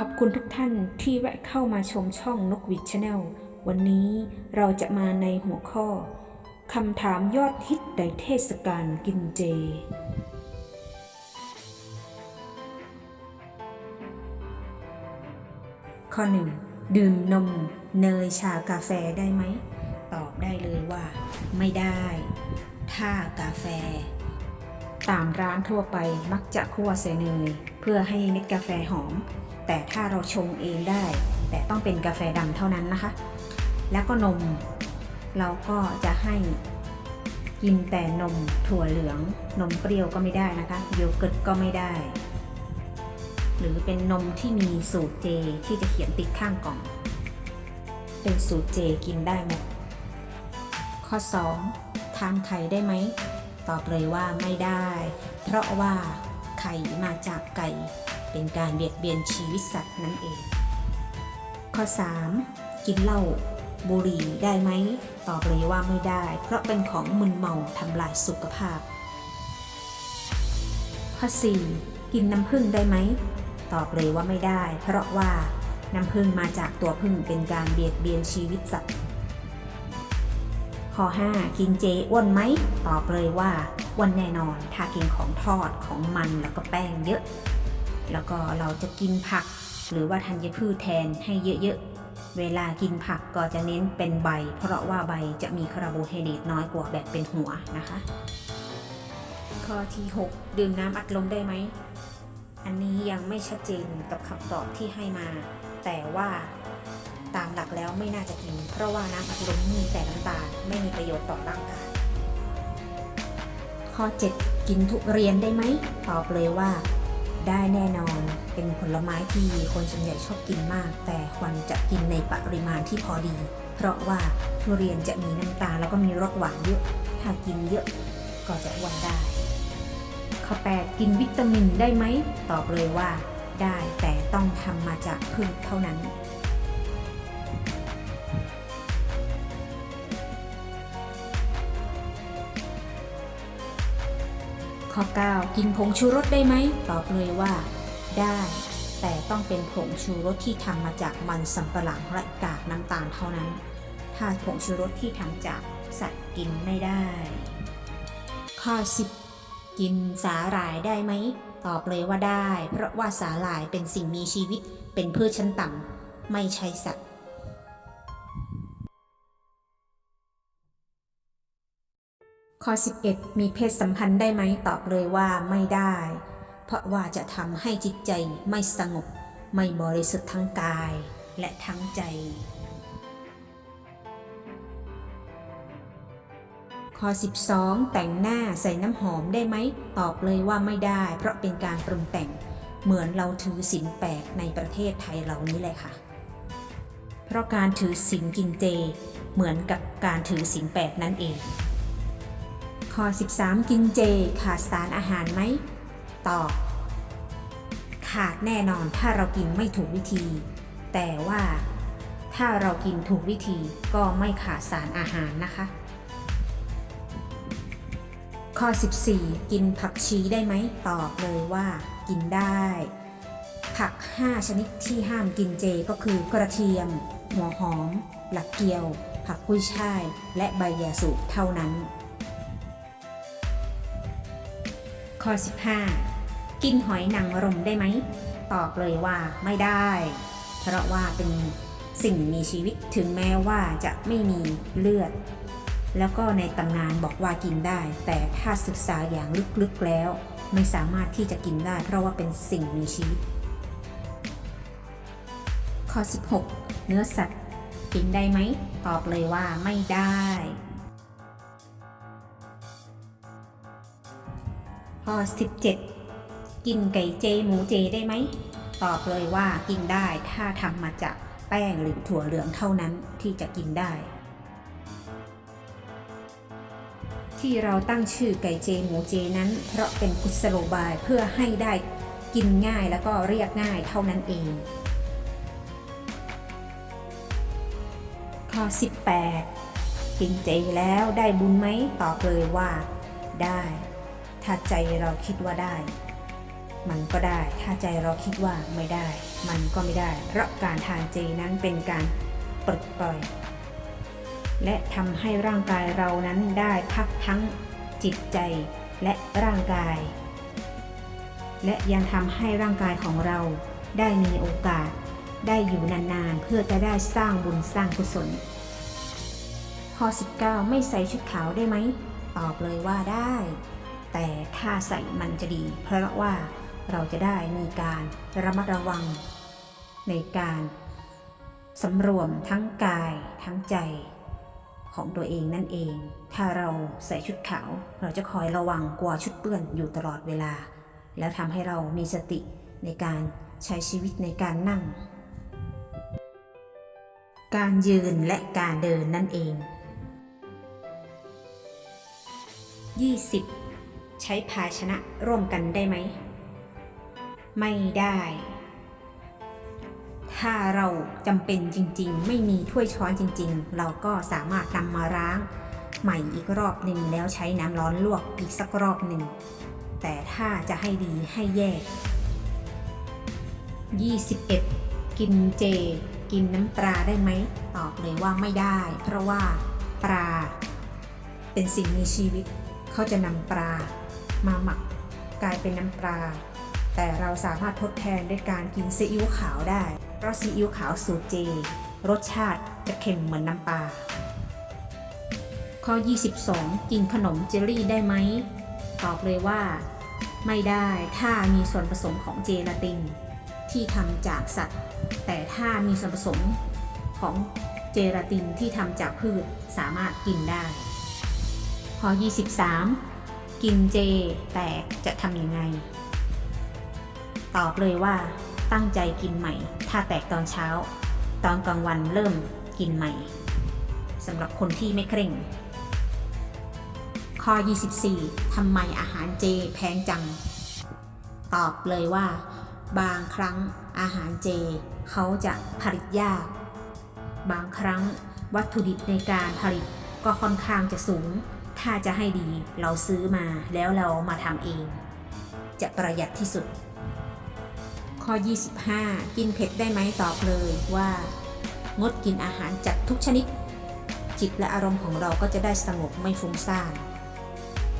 ขอบคุณทุกท่านที่แวะเข้ามาชมช่องนกหวิดชาแนลวันนี้เราจะมาในหัวข้อคำถามยอดฮิตในเทศกาลกินเจ ข้อ 1. ดื่มนมเนยชากาแฟได้ไหม ตอบได้เลยว่า ไม่ได้ ถ้ากาแฟ ตามร้านทั่วไปมักจะคั่วใส่เนย เพื่อให้เม็ดกาแฟหอม แต่ถ้าเราชงเองได้ แต่ต้องเป็นกาแฟดำเท่านั้นนะคะ แล้วก็นม เราก็จะให้กินแต่นมถั่วเหลือง นมเปรี้ยวก็ไม่ได้นะคะโยเกิร์ตก็ไม่ได้ หรือเป็นนมที่มีสูตรเจที่จะเขียนติดข้างกล่อง เป็นสูตรเจกินได้หมดข้อ 2. ทานไข่ได้ไหม ตอบเลยว่าไม่ได้ เพราะว่าไข่มาจากไก่ เป็นการเบียดเบียนชีวิตสัตว์นั่นเอง ข้อ 3. กินเหล้าบุหรี่ได้ไหมตอบเลยว่าไม่ได้ เพราะเป็นของมึนเมาทำลายสุขภาพ ข้อ 4. กินน้ำผึ้งได้ไหมตอบเลยว่าไม่ได้ เพราะว่าน้ำผึ้งมาจากตัวผึ้งเป็นการเบียดเบียนชีวิตสัตว์ข้อ 5 กินเจอ้วนไหมตอบเลยว่าอ้วนแน่นอน ถ้ากินของทอดของมันแล้วก็แป้งเยอะ แล้วก็เราจะกินผัก หรือว่าธัญพืชแทนให้เยอะๆ เวลากินผักก็จะเน้นเป็นใบ เพราะว่าใบจะมีคาร์โบไฮเดรตน้อยกว่าแบบเป็นหัวนะคะ ข้อที่ 6 ดื่มน้ำอัดลมได้ไหม อันนี้ยังไม่ชัดเจนกับคำตอบที่ให้มา แต่ว่าตามหลักแล้วไม่น่าจะกิน เพราะว่าน้ำอัดลมมีแต่น้ำตาลไม่มีประโยชน์ต่อร่างกายข้อ 7 กินทุเรียนได้ไหม ตอบเลยว่า ได้แน่นอน เป็นผลไม้ที่คนส่วนใหญ่ชอบกินมาก แต่ควรจะกินในปริมาณที่พอดี เพราะว่าทุเรียนจะมีน้ำตาลแล้วก็มีรสหวานเยอะ ถ้ากินเยอะก็จะอ้วนได้ ข้อ 8 กินวิตามินได้ไหม ตอบเลยว่าได้แต่ต้องทำมาจากพืชเท่านั้น ข้อ 9 กินผงชูรสได้ไหม ตอบเลยว่า ได้ แต่ต้องเป็นผงชูรสที่ทำมาจากมันสำปะหลังและกากน้ำตาลเท่านั้น ถ้าผงชูรสที่ทำจากสัตว์กินไม่ได้ ข้อ 10 กินสาหร่ายได้ไหม ตอบเลยว่าได้ เพราะว่าสาหร่ายเป็นสิ่งมีชีวิตเป็นพืชชั้นต่ำไม่ใช่สัตว์ ข้อ 11 มีเพศสัมพันธ์ได้ไหมตอบเลยว่าไม่ได้ เพราะว่าจะทำให้จิตใจไม่สงบ ไม่บริสุทธิ์ทั้งกายและทั้งใจ ข้อ 12 แต่งหน้าใส่น้ำหอมได้ไหมตอบเลยว่าไม่ได้ เพราะเป็นการปรุงแต่งเหมือนเราถือศีลแปดในประเทศไทยเรานี้แหละค่ะ เพราะการถือศีลกินเจ เหมือนกับการถือศีลแปดนั่นเอง ข้อ 13 กินเจ ขาดสารอาหารไหม ตอบ ขาดแน่นอนถ้าเรากินไม่ถูกวิธี แต่ว่าถ้าเรากินถูกวิธีก็ไม่ขาดสารอาหารนะคะ ข้อ 14 กินผักชีได้ไหม ตอบเลยว่ากินได้ ผัก 5 ชนิดที่ห้ามกินเจก็คือกระเทียม หัวหอม หลักเกียว ผักกุ้ยช่าย และใบยาสูบเท่านั้น ข้อ 15 กินหอยนางรมได้ไหม ตอบเลยว่าไม่ได้ เพราะว่าเป็นสิ่งมีชีวิตถึงแม้ว่าจะไม่มีเลือด แล้วก็ในตำนานบอกว่ากินได้ แต่ถ้าศึกษาอย่างลึกๆแล้ว ไม่สามารถที่จะกินได้ เพราะว่าเป็นสิ่งมีชีวิต ข้อ 16 เนื้อสัตว์กินได้ไหม ตอบเลยว่าไม่ได้ ข้อ 17 กินไก่เจหมูเจได้ไหม ตอบเลยว่ากินได้ถ้าทำมาจากแป้งหรือถั่วเหลืองเท่านั้นที่จะกินได้ ที่เราตั้งชื่อไก่เจหมูเจนั้น เพราะเป็นกุศโลบายเพื่อให้ได้กินง่ายแล้วก็เรียกง่ายเท่านั้นเอง ข้อ 18 กินเจแล้วได้บุญไหมตอบเลยว่าได้ ถ้าใจเราคิดว่าได้ มันก็ได้ ถ้าใจเราคิดว่าไม่ได้ มันก็ไม่ได้ เพราะการทานเจนั้นเป็นการปลดปล่อย และทำให้ร่างกายเรานั้นได้พักทั้งจิตใจและร่างกาย และยังทำให้ร่างกายของเราได้มีโอกาสได้อยู่นานๆ เพื่อจะได้สร้างบุญสร้างกุศล ข้อ 19 ไม่ใส่ชุดขาวได้ไหม ตอบเลยว่าได้ แต่ถ้าใส่มันจะดี เพราะว่าเราจะได้มีการระมัดระวัง ในการสำรวมทั้งกายทั้งใจของตัวเองนั่นเอง ถ้าเราใส่ชุดขาว เราจะคอยระวังกลัวชุดเปื้อนอยู่ตลอดเวลา แล้วทำให้เรามีสติในการใช้ชีวิตในการนั่ง การยืนและการเดินนั่นเอง 20. ใช้ภาชนะร่วมกันได้ไหม ไม่ได้ ถ้าเราจำเป็นจริงๆ ไม่มีถ้วยช้อนจริงๆ เราก็สามารถนำมาล้าง ใหม่อีกรอบหนึ่งแล้วใช้น้ำร้อนลวกอีกสักรอบหนึ่ง แต่ถ้าจะให้ดีให้แยก 21. กินเจ กินน้ำปลาได้ไหม ตอบเลยว่าไม่ได้ เพราะว่าปลาเป็นสิ่งมีชีวิต เขาจะนำปลา มาหมักกลายเป็นน้ำปลา แต่เราสามารถทดแทนด้วยการกินซีอิ๊วขาวได้ เพราะซีอิ๊วขาวสูตรเจ รสชาติจะเค็มเหมือนน้ำปลา ข้อ 22 กินขนมเจลลี่ได้ไหม ตอบเลยว่า ไม่ได้ถ้ามีส่วนผสมของเจลาติน ที่ทำจากสัตว์ แต่ถ้ามีส่วนผสมของเจลาตินที่ทำจากพืชสามารถกินได้ ข้อ 23 กินเจ แต่จะทำยังไง ตอบเลยว่า ตั้งใจกินใหม่ ถ้าแตกตอนเช้า ตอนกลางวันเริ่มกินใหม่สำหรับคนที่ไม่เคร่ง ข้อ 24ทำไมอาหารเจแพงจัง ตอบเลยว่า บางครั้งอาหารเจ เขาจะผลิตยาก บางครั้งวัตถุดิบในการผลิตก็ค่อนข้างจะสูง ถ้าจะให้ดีเราซื้อมาแล้วเรามาทำเอง จะประหยัดที่สุด ข้อ 25 กินเผ็ดได้ไหมตอบเลยว่า งดกินอาหารจัดทุกชนิด จิตและอารมณ์ของเราก็จะได้สงบไม่ฟุ้งซ่าน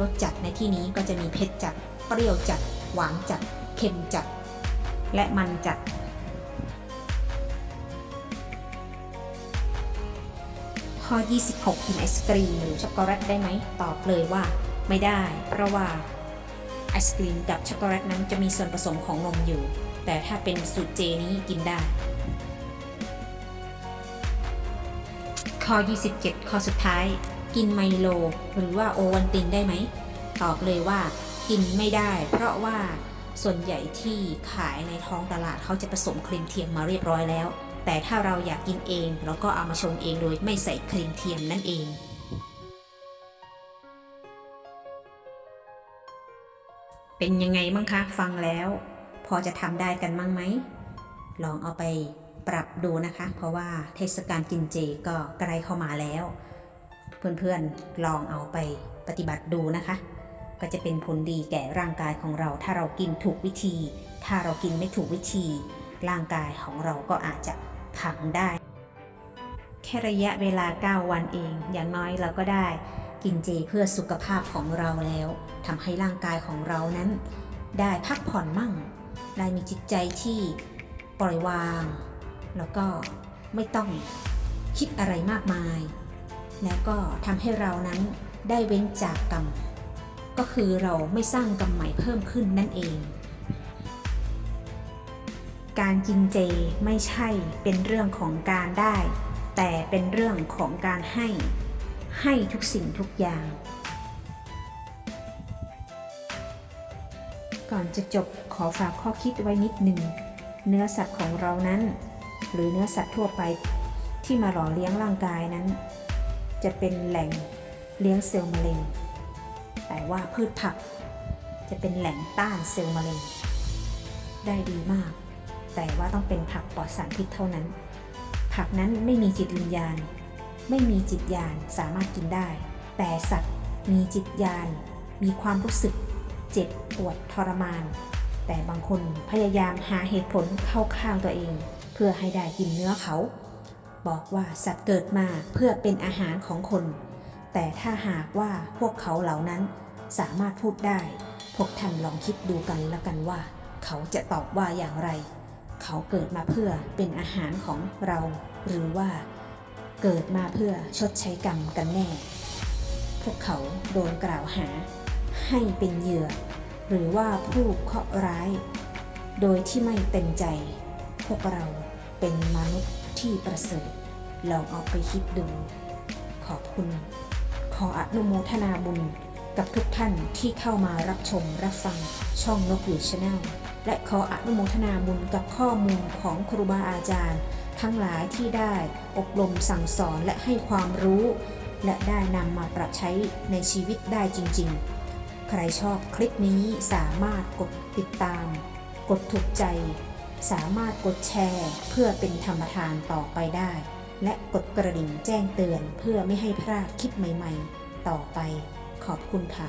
รสจัดในที่นี้ก็จะมีเผ็ดจัด เปรี้ยวจัด หวานจัด เค็มจัด และมันจัด ข้อ 26กินไอศกรีมหรือช็อกโกแลตได้ไหม ตอบเลยว่า ไม่ได้ เพราะว่าไอศกรีมกับช็อกโกแลตนั้นจะมีส่วนผสมของนมอยู่ แต่ถ้าเป็นสูตรเจนี้กินได้ ข้อ 27 ข้อสุดท้าย กินไมโล หรือว่าโอวันตินได้ไหม ตอบเลยว่า กินไม่ได้ เพราะว่าส่วนใหญ่ที่ขายในท้องตลาดเขาจะผสมครีมเทียมมาเรียบร้อยแล้ว แต่ถ้าเราอยากกินเอง เราก็เอามาชงเองโดยไม่ใส่ครีมเทียมนั่นเองเป็นยังไงบ้างคะ ฟังแล้ว พอจะทำได้กันมั้งไหม ลองเอาไปปรับดูนะคะ เพราะว่าเทศกาลกินเจก็ใกล้เข้ามาแล้ว เพื่อนๆลองเอาไปปฏิบัติดูนะคะ ก็จะเป็นผลดีแก่ร่างกายของเรา ถ้าเรากินถูกวิธี ถ้าเรากินไม่ถูกวิธี ร่างกายของเราก็อาจจะ พังได้ แค่ระยะเวลา 9 วันเอง อย่างน้อยเราก็ได้กินเจเพื่อสุขภาพของเราแล้วทำให้ร่างกายของเรานั้น ได้พักผ่อนมั่ง ได้มีจิตใจที่ปล่อยวาง แล้วก็ไม่ต้องคิดอะไรมากมาย แล้วก็ทำให้เรานั้นได้เว้นจากกรรม ก็คือเราไม่สร้างกรรมใหม่เพิ่มขึ้นนั่นเอง การกินเจไม่ใช่เป็นเรื่องของการได้ แต่เป็นเรื่องของการให้ ให้ทุกสิ่งทุกอย่าง ก่อนจะจบขอฝากข้อคิดไว้นิดหนึ่ง เนื้อสัตว์ของเรานั้น หรือเนื้อสัตว์ทั่วไปที่มาหล่อเลี้ยงร่างกายนั้น จะเป็นแหล่งเลี้ยงเซลล์มะเร็ง แต่ว่าพืชผักจะเป็นแหล่งต้านเซลล์มะเร็ง ได้ดีมาก แต่ว่าต้องเป็นผักปลอดสารพิษเท่านั้น ผักนั้นไม่มีจิตวิญญาณ ไม่มีจิตญาณสามารถกินได้ แต่สัตว์มีจิตญาณ มีความรู้สึก เจ็บปวดทรมาน แต่บางคนพยายามหาเหตุผลเข้าข้างตัวเอง เพื่อให้ได้กินเนื้อเขา บอกว่าสัตว์เกิดมาเพื่อเป็นอาหารของคน แต่ถ้าหากว่าพวกเขาเหล่านั้นสามารถพูดได้ พวกท่านลองคิดดูกันละกันว่า เขาจะตอบว่าอย่างไร เขาเกิดมาเพื่อเป็นอาหารของเรา หรือว่าเกิดมาเพื่อชดใช้กรรมกันแน่ พวกเขาโดนกล่าวหา ให้เป็นเหยื่อ หรือว่าผู้เคราะห์ร้าย โดยที่ไม่เต็มใจ พวกเราเป็นมนุษย์ที่ประเสริฐลองเอาไปคิดดู ขอบคุณ ขออนุโมทนาบุญกับทุกท่านที่เข้ามารับชมรับฟังช่องนกหวีชาแนล และขออนุโมทนาบุญกับข้อมูลของครูบาอาจารย์ ทั้งหลายที่ได้อบรมสั่งสอนและให้ความรู้ และได้นำมาปรับใช้ในชีวิตได้จริง ๆ ใครชอบคลิปนี้สามารถกดติดตาม กดถูกใจ สามารถกดแชร์เพื่อเป็นธรรมทานต่อไปได้ และกดกระดิ่งแจ้งเตือนเพื่อไม่ให้พลาดคลิปใหม่ ๆ ต่อไปขอบคุณค่ะ